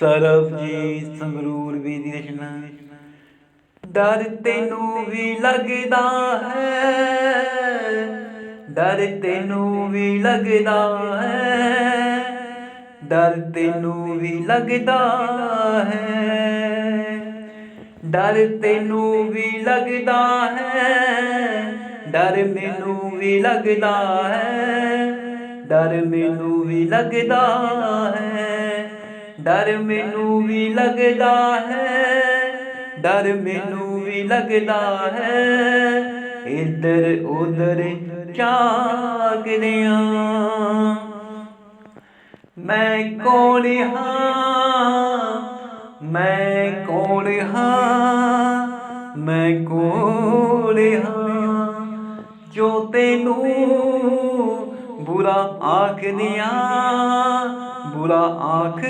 ਸਰਬਜੀਤ ਸੰਗਰੂਰ ਵੀ ਦੀ ਰਚਨਾ ਡਰ ਤੈਨੂੰ ਵੀ ਲੱਗਦਾ ਹੈ। ਡਰ ਤੈਨੂੰ ਵੀ ਲੱਗਦਾ ਹੈ। ਡਰ ਤੈਨੂੰ ਵੀ ਲੱਗਦਾ ਹੈ। ਡਰ ਤੈਨੂੰ ਵੀ ਲੱਗਦਾ ਹੈ। ਡਰ ਮੈਨੂੰ ਵੀ ਲੱਗਦਾ ਹੈ। ਡਰ ਮੈਨੂੰ ਵੀ ਲੱਗਦਾ ਹੈ। ਡਰ ਮੈਨੂੰ ਵੀ ਲੱਗਦਾ ਹੈ, ਡਰ ਮੈਨੂੰ ਵੀ ਲੱਗਦਾ ਹੈ। ਇੱਧਰ ਉੱਧਰ ਝਾਕਦਿਆਂ ਮੈਂ ਕੌਣ ਹਾਂ, ਮੈਂ ਕੌਣ ਹਾਂ, ਮੈਂ ਕੌਣ ਹਾਂ। ਜੋ ਤੈਨੂੰ ਬੁਰਾ ਆਖਦਿਆਂ ਬੁਰਾ ਆਖ